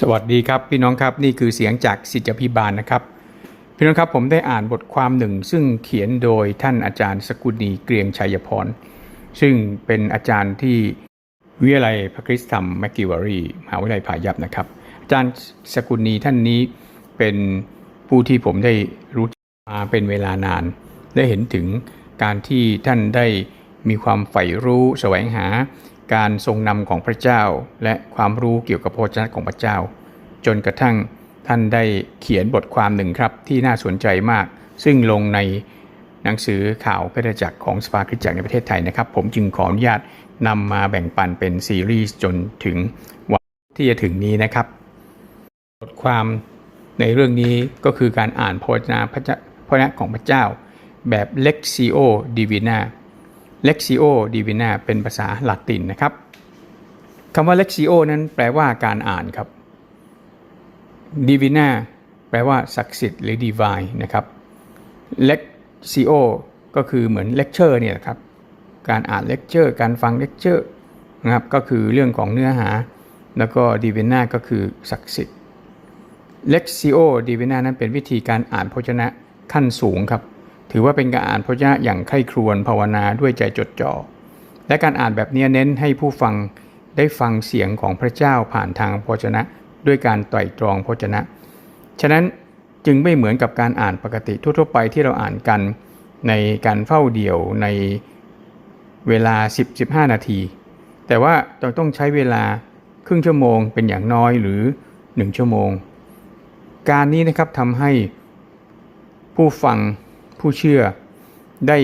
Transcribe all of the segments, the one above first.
สวัสดีครับพี่น้องครับนี่คือเสียงจากสิทธิพิบาลนะครับ พี่น้องครับผมได้อ่านบทความหนึ่ง ซึ่งเขียนโดยท่านอาจารย์สกุลีเกรียงชัยพรซึ่งเป็นอาจารย์ที่วิทยาลัยพระคริสตธรรมแมกกิวารีมหาวิทยาลัยผายัพนะครับ อาจารย์สกุลีท่านนี้เป็นผู้ที่ผมได้รู้จักมาเป็นเวลานาน ได้เห็นถึงการที่ท่านได้มีความใฝ่รู้แสวงหา การทรงนำของพระเจ้า และความรู้เกี่ยวกับพระวจนะของพระเจ้า จนกระทั่งท่านได้เขียนบทความหนึ่งครับที่น่าสนใจมาก ซึ่งลงในหนังสือข่าวพระจักรของสภาคริสตจักรในประเทศไทยนะครับ ผมจึงขออนุญาตนำมาแบ่งปันเป็นซีรีส์จนถึงวันที่จะถึงนี้นะครับ บทความในเรื่องนี้ก็คือการอ่านพระวจนะพระเจ้าพระวจนะของพระเจ้า แบบ Lexio Divina Lexio Divina เป็นภาษาละตินนะครับคำว่า Lexio นั้นแปลว่าการอ่านครับ Divina แปลว่าศักดิ์สิทธิ์หรือ Divine นะครับ Lexio ก็คือเหมือน Lecture เนี่ยครับ การอ่าน Lecture การฟัง Lecture นะครับ ก็คือเรื่องของเนื้อหา แล้วก็ Divina ก็คือศักดิ์สิทธิ์ Lexio Divina นั้นเป็นวิธีการอ่านพระวจนะขั้นสูงครับ ถือว่าเป็นการอ่านพระวจนะอย่างใคร่ครวญภาวนาด้วยใจจดจ่อ และการอ่านแบบนี้เน้นให้ผู้ฟังได้ฟังเสียงของพระเจ้าผ่านทางพระวจนะ ด้วยการไตร่ตรองพระวจนะ ฉะนั้นจึงไม่เหมือนกับการอ่านปกติทั่วๆไปที่เราอ่านกันในการเฝ้าเดี่ยวในเวลา 10-15 นาที แต่ว่าเราต้องใช้เวลาครึ่งชั่วโมงเป็นอย่างน้อยหรือ 1 ชั่วโมง การนี้นะครับทำให้ผู้ฟัง ผู้เชื่อได้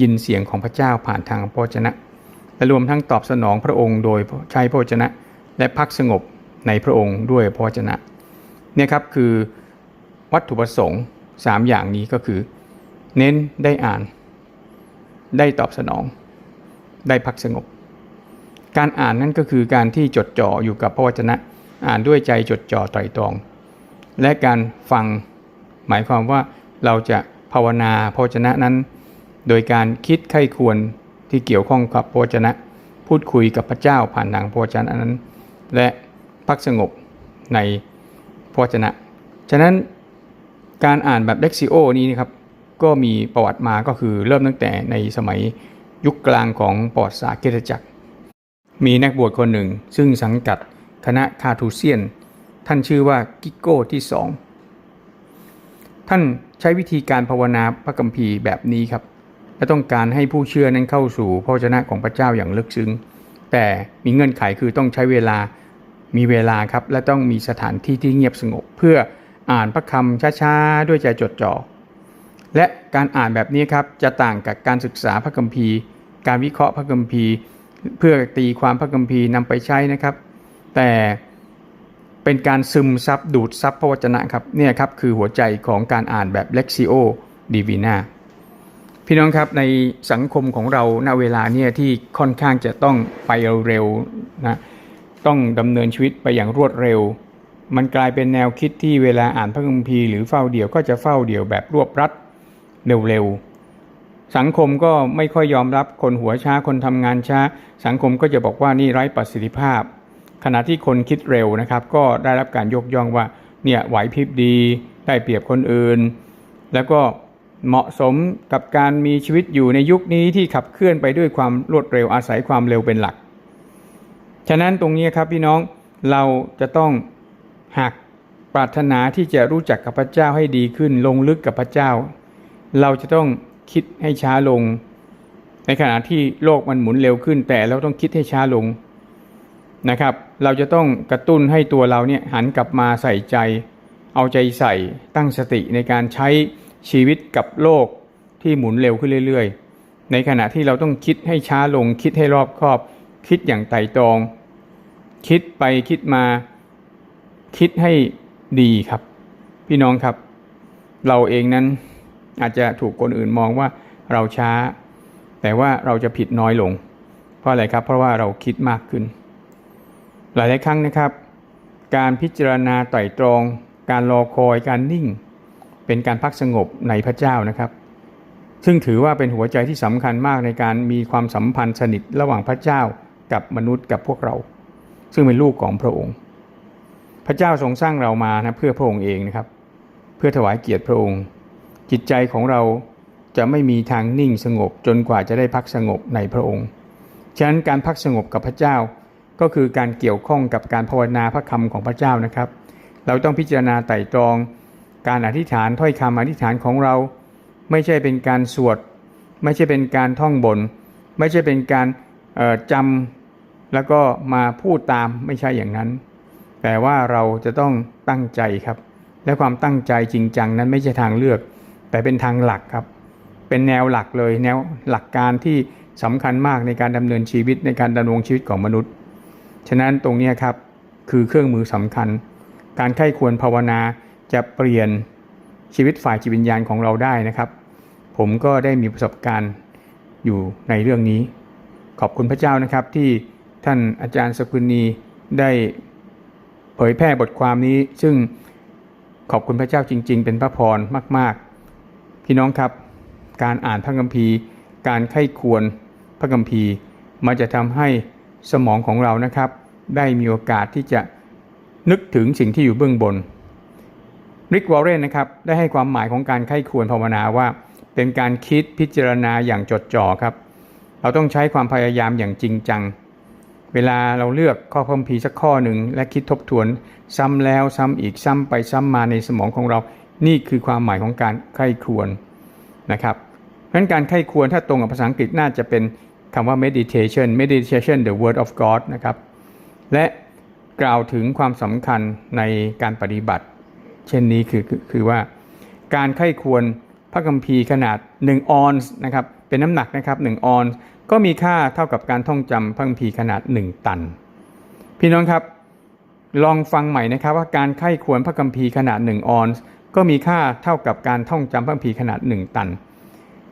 ยินเสียงของพระเจ้าผ่านทางพระวจนะ และรวมทั้งตอบสนองพระองค์โดยใช้พระวจนะ และพักสงบในพระองค์ด้วยพระวจนะเนี่ยครับคือวัตถุประสงค์ 3 อย่างนี้ก็คือ เน้นได้อ่าน ได้ตอบสนอง ได้พักสงบ การอ่านนั่นก็คือการที่จดจ่ออยู่กับพระวจนะ อ่านด้วยใจจดจ่อไตรตรอง และการฟังหมายความว่าเราจะ ภาวนาพระวจนะนั้น โดยการคิดไข้ควรที่เกี่ยวข้องกับพระวจนะ พูดคุยกับพระเจ้าผ่านทางพระวจนะนั้น และพักสงบในพระวจนะ ฉะนั้นการอ่านแบบเล็กซิโอนี้นะครับก็มีประวัติมาก็คือเริ่มตั้งแต่ในสมัยยุคกลางของประวัติศาสตร์คริสตจักร มีนักบวชคนหนึ่ง ซึ่งสังกัดคณะคาทูเซียน ท่านชื่อว่ากิโก้ที่สองท่าน ช้วิธีการภาวนาพระคัมภีร์แบบนี้ครับ และต้องการให้ผู้เชื่อนั้นเข้าสู่พระวจนะของพระเจ้าอย่างลึกซึ้ง แต่มีเงื่อนไขคือต้องใช้เวลามีเวลาครับ และต้องมีสถานที่ที่เงียบสงบ เพื่ออ่านพระคำช้าๆ ด้วยใจจดจ่อและการอ่านแบบนี้ครับจะต่างกับการศึกษาพระคัมภีร์ การวิเคราะห์พระคัมภีร์ เพื่อตีความพระคัมภีร์นำไปใช้นะครับ แต่ เป็นการซึมซับดูดซับพระวจนะครับเนี่ยครับคือหัวใจของการอ่านแบบ Lexio Divina พี่น้องครับในสังคมของเราณเวลาเนี่ยที่ค่อนข้างจะต้องไปเร็วๆนะต้องดำเนินชีวิตไปอย่างรวดเร็ว มันกลายเป็นแนวคิดที่เวลาอ่านพระคัมภีร์หรือเฝ้าเดี่ยวก็จะเฝ้าเดี่ยวแบบรวบรัดเร็วๆสังคมก็ไม่ค่อยยอมรับคนหัวช้าคนทำงานช้า สังคมก็จะบอกว่านี่ไร้ประสิทธิภาพ ขณะที่คนคิดเร็วนะครับ ก็ได้รับการยกย่องว่าเนี่ยไหวพริบดี ได้เปรียบคนอื่น แล้วก็เหมาะสมกับการมีชีวิตอยู่ในยุคนี้ที่ขับเคลื่อนไปด้วยความรวดเร็วอาศัยความเร็วเป็นหลัก ฉะนั้นตรงนี้ครับพี่น้องเราจะต้องหากปรารถนาที่จะรู้จักกับพระเจ้าให้ดีขึ้น ลงลึกกับพระเจ้า เราจะต้องคิดให้ช้าลง ในขณะที่โลกมันหมุนเร็วขึ้น แต่เราต้องคิดให้ช้าลงนะครับ เราจะต้องกระตุ้นให้ตัวเราเนี่ยหันกลับมาใส่ใจ เอาใจใส่ตั้งสติในการใช้ชีวิตกับโลกที่หมุนเร็วขึ้นเรื่อย ๆ ในขณะที่เราต้องคิดให้ช้าลงคิดให้รอบคอบ คิดอย่างไตร่ตรอง คิดไปคิดมา คิดให้ดีครับ พี่น้องครับ เราเองนั้นอาจจะถูกคนอื่นมองว่าเราช้า แต่ว่าเราจะผิดน้อยลง เพราะอะไรครับ เพราะว่าเราคิดมากขึ้น หลายๆครั้งนะครับ การพิจารณาไต่ตรอง การรอคอยการนิ่ง เป็นการพักสงบในพระเจ้านะครับ ซึ่งถือว่าเป็นหัวใจที่สำคัญมากในการมีความสัมพันธ์สนิทระหว่างพระเจ้ากับมนุษย์กับพวกเรา ซึ่งเป็นลูกของพระองค์ พระเจ้าทรงสร้างเรามานะเพื่อพระองค์เองนะครับ เพื่อถวายเกียรติพระองค์ จิตใจของเราจะไม่มีทางนิ่งสงบจนกว่าจะได้พักสงบในพระองค์ ฉะนั้นการพักสงบกับพระเจ้า ก็คือการเกี่ยวข้องกับการภาวนาพระคำของพระเจ้านะครับ เราต้องพิจารณาไต่ตรอง การอธิษฐานถ้อยคำอธิษฐานของเรา ไม่ใช่เป็นการสวด ไม่ใช่เป็นการท่องบน ไม่ใช่เป็นการจำแล้วก็มาพูดตามไม่ใช่อย่างนั้น แต่ว่าเราจะต้องตั้งใจครับ และความตั้งใจจริงจังนั้นไม่ใช่ทางเลือก แต่เป็นทางหลักครับ เป็นแนวหลักเลยแนวหลักการที่สำคัญมากในการดำเนินชีวิตในการดำรงชีวิตของมนุษย์ ฉะนั้นตรงนี้ครับคือเครื่องมือสำคัญ การไข้ควรภาวนาจะเปลี่ยนชีวิตฝ่ายจิตวิญญาณของเราได้นะครับ ผมก็ได้มีประสบการณ์อยู่ในเรื่องนี้ ขอบคุณพระเจ้านะครับที่ท่านอาจารย์สกุลนีได้เผยแพร่บทความนี้ ซึ่งขอบคุณพระเจ้าจริง ๆ เป็นพระพรมาก ๆ พี่น้องครับ การอ่านพระคัมภีร์ การไข้ควรพระคัมภีร์มันจะทำให้ สมองของเรานะครับ ได้มีโอกาสที่จะนึกถึงสิ่งที่อยู่เบื้องบนริกวอร์เรนนะครับได้ให้ความหมายของการไข้ควรภาวนาว่า เป็นการคิดพิจารณาอย่างจดจ่อครับ เราต้องใช้ความพยายามอย่างจริงจัง เวลาเราเลือกข้อคัมภีร์สักข้อหนึ่ง และคิดทบทวน ซ้ำแล้วซ้ำอีกซ้ำไปซ้ำมาในสมองของเรา นี่คือความหมายของการไข้ควรนะครับเพราะฉะนั้นการไข้ควรถ้าตรงกับภาษาอังกฤษน่าจะเป็น คำว่า meditation meditation the word of God นะครับ และกล่าวถึงความสำคัญในการปฏิบัติ เช่นนี้คือคือคือว่า การไข้ควรพระคัมภีร์ขนาด 1 ออนซ์นะครับเป็นน้ำหนักนะครับ1ออนซ์ก็มีค่าเท่ากับการท่องจำพระคัมภีร์ขนาด 1 ตัน พี่น้องครับ ลองฟังใหม่นะครับว่าการไข้ควรพระคัมภีร์ขนาด 1 ออนซ์ก็มีค่าเท่ากับการท่องจำพระคัมภีร์ขนาด 1 ตัน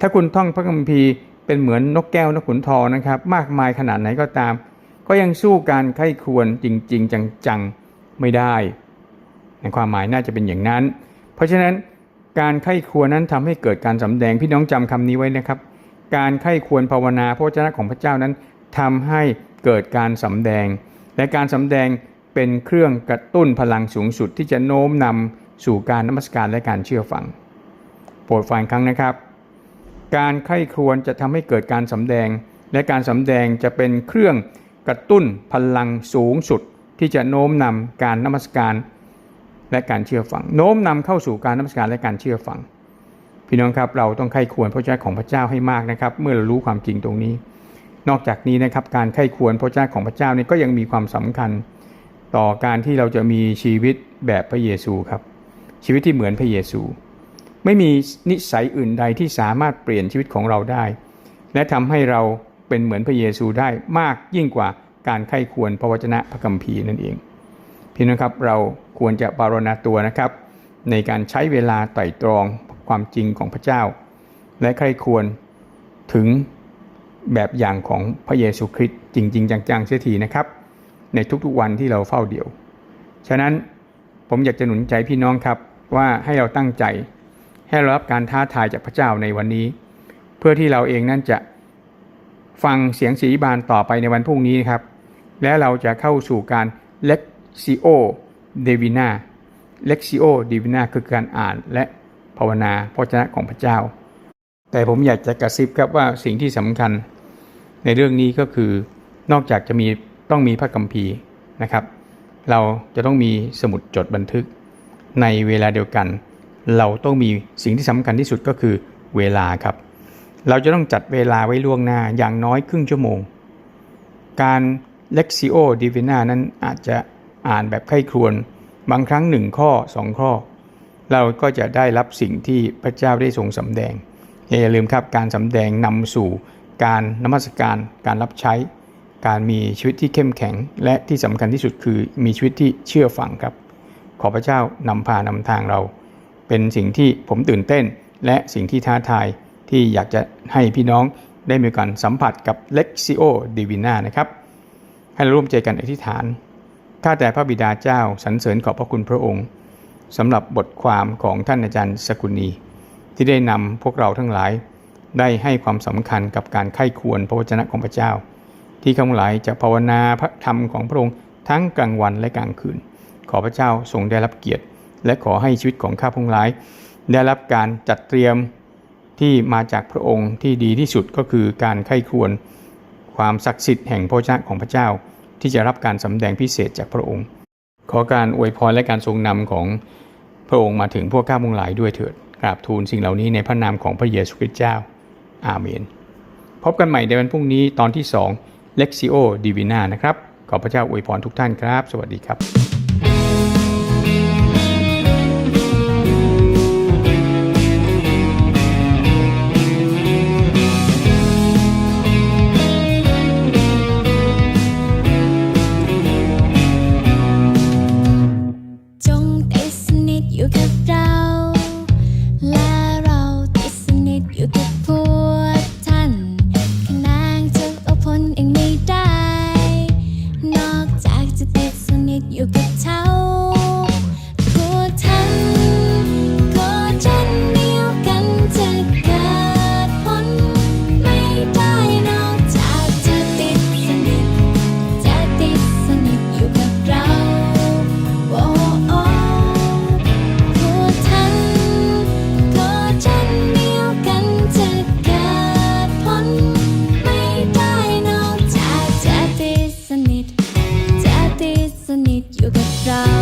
ถ้าคุณท่องพระคัมภีร์ เป็นเหมือนนกแก้วนกขุนทองนะครับ มากมายขนาดไหนก็ตาม ก็ยังสู้การไข้ควรจริง ๆ จังๆไม่ได้ ในความหมายน่าจะเป็นอย่างนั้น เพราะฉะนั้นการไข้ควรนั้นทำให้เกิดการสำแดงพี่น้องจำคำนี้ไว้นะครับ การไข้ควรภาวนาพระวจนะของพระเจ้านั้นทำให้เกิดการสำแดง และการสำแดงเป็นเครื่องกระตุ้นพลังสูงสุดที่จะโน้มนำสู่การนมัสการและการเชื่อฟัง โปรดฟังครั้งนะครับ การไข้ครวญจะทำให้เกิดการสำแดง และการสำแดงจะเป็นเครื่องกระตุ้นพลังสูงสุดที่จะโน้มนำการนมัสการและการเชื่อฟัง โน้มนำเข้าสู่การนมัสการและการเชื่อฟัง พี่น้องครับเราต้องไข้ควรพระเจ้าของพระเจ้าให้มากนะครับ เมื่อเรารู้ความจริงตรงนี้ นอกจากนี้นะครับการไข้ควรพระเจ้าของพระเจ้านี่ก็ยังมีความสำคัญ ต่อการที่เราจะมีชีวิตแบบพระเยซูครับ ชีวิตที่เหมือนพระเยซู ไม่มีนิสัยอื่นใดที่สามารถเปลี่ยนชีวิตของเราได้ และทำให้เราเป็นเหมือนพระเยซูได้มากยิ่งกว่าการไข้ควรพระวจนะพระคัมภีร์นั่นเอง พี่น้องครับเราควรจะปารณาตัวนะครับ ในการใช้เวลาไต่ตรองความจริงของพระเจ้า และใครควรถึงแบบอย่างของพระเยซูคริสต์จริง ๆ จังๆเสียทีนะครับ ในทุกๆวันที่เราเฝ้าเดี่ยว ฉะนั้นผมอยากจะหนุนใจพี่น้องครับว่าให้เราตั้งใจ ให้เรารับการท้าทายจากพระเจ้าในวันนี้ เพื่อที่เราเองนั้นจะฟังเสียงสีบานต่อไปในวันพรุ่งนี้ครับ และเราจะเข้าสู่การเล็กซิโอเดวินาเล็กซิโอเดวินาคือการอ่านและภาวนาพระวจนะของพระเจ้า แต่ผมอยากจะกระซิบครับว่าสิ่งที่สำคัญในเรื่องนี้ก็คือนอกจากจะมีต้องมีพระคัมภีร์นะครับ เราจะต้องมีสมุดจดบันทึกในเวลาเดียวกัน เราต้องมีสิ่งที่สำคัญที่สุดก็คือเวลาครับ เราจะต้องจัดเวลาไว้ล่วงหน้าอย่างน้อยครึ่งชั่วโมง การ Lexio Divina นั้นอาจจะอ่านแบบไข้ครวนบางครั้งหนึ่งข้อสองข้อ เราก็จะได้รับสิ่งที่พระเจ้าได้ทรงสำแดงอย่าลืมครับการสำแดงนำสู่การนมัสการการรับใช้ การมีชีวิตที่เข้มแข็ง และที่สำคัญที่สุดคือมีชีวิตที่เชื่อฟังครับ ขอพระเจ้านำพานำทางเรา เป็นสิ่งที่ผมตื่นเต้น และสิ่งที่ท้าทายที่อยากจะให้พี่น้องได้มีการสัมผัสกับ Lexio Divina นะครับ ให้เราร่วมใจกันอธิษฐาน ข้าแต่พระบิดาเจ้าสรรเสริญขอบพระคุณพระองค์สำหรับบทความของท่านอาจารย์สกุณีที่ได้นำพวกเราทั้งหลาย ได้ให้ความสำคัญกับการไข้ควรพระวจนะของพระเจ้า ที่ข้าหลายจะภาวนาพระธรรมของพระองค์ทั้งกลางวันและกลางคืน ขอพระเจ้าทรงได้รับเกียรติ และขอให้ชีวิตของข้าพงหลาย ได้รับการจัดเตรียมที่มาจากพระองค์ที่ดีที่สุดก็คือการไข้ควรความศักดิ์สิทธิ์แห่งพระเจ้าของพระเจ้า ที่จะรับการสำแดงพิเศษจากพระองค์ ขอการอวยพรและการทรงนำของพระองค์มาถึงพวกข้าพงหลายด้วยเถิดกราบทูลสิ่งเหล่านี้ในพระนามของพระเยซูคริสต์เจ้า อาเมน พบกันใหม่ในวันพรุ่งนี้ตอนที่2 Lexio Divina นะครับ ขอพระเจ้าอวยพรทุกท่านครับ สวัสดีครับ down.